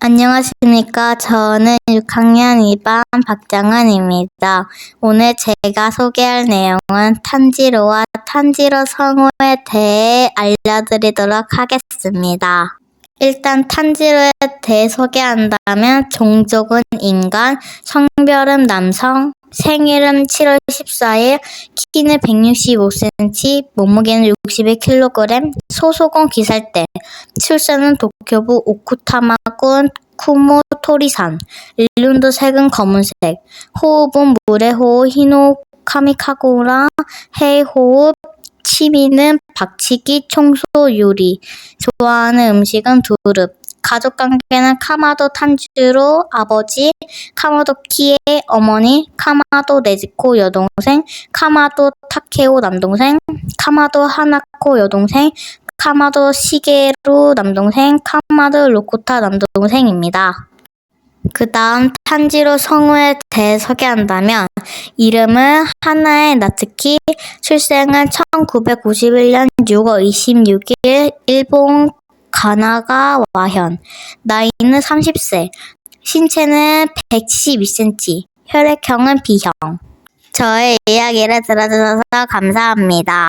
안녕하십니까. 저는 6학년 2반 박정은입니다. 오늘 제가 소개할 내용은 탄지로와 탄지로 성우에 대해 알려드리도록 하겠습니다. 일단 탄지로에 대해 소개한다면 종족은 인간, 성별은 남성, 생일은 7월 14일, 키는 165cm, 몸무게는 61kg, 소속은 기살대, 출생은 도쿄부 오쿠타마군 쿠모토리산, 일륜도 색은 검은색, 호흡은 물의 호흡 히노 카미카고라 해호흡, 취미는 박치기, 청소, 요리, 좋아하는 음식은 두릅, 가족 관계는 카마도 탄주로 아버지, 카마도 키에 어머니, 카마도 네즈코 여동생, 카마도 타케오 남동생, 카마도 하나코 여동생, 카마도 시게루 남동생, 카마도 로코타 남동생입니다. 그 다음 탄지로 성우에 대해 소개한다면 이름은 하나의 나츠키, 출생은 1991년 6월 26일 일본 가나가 와현, 나이는 30세, 신체는 172cm, 혈액형은 B형. 저의 이야기를 들어주셔서 감사합니다.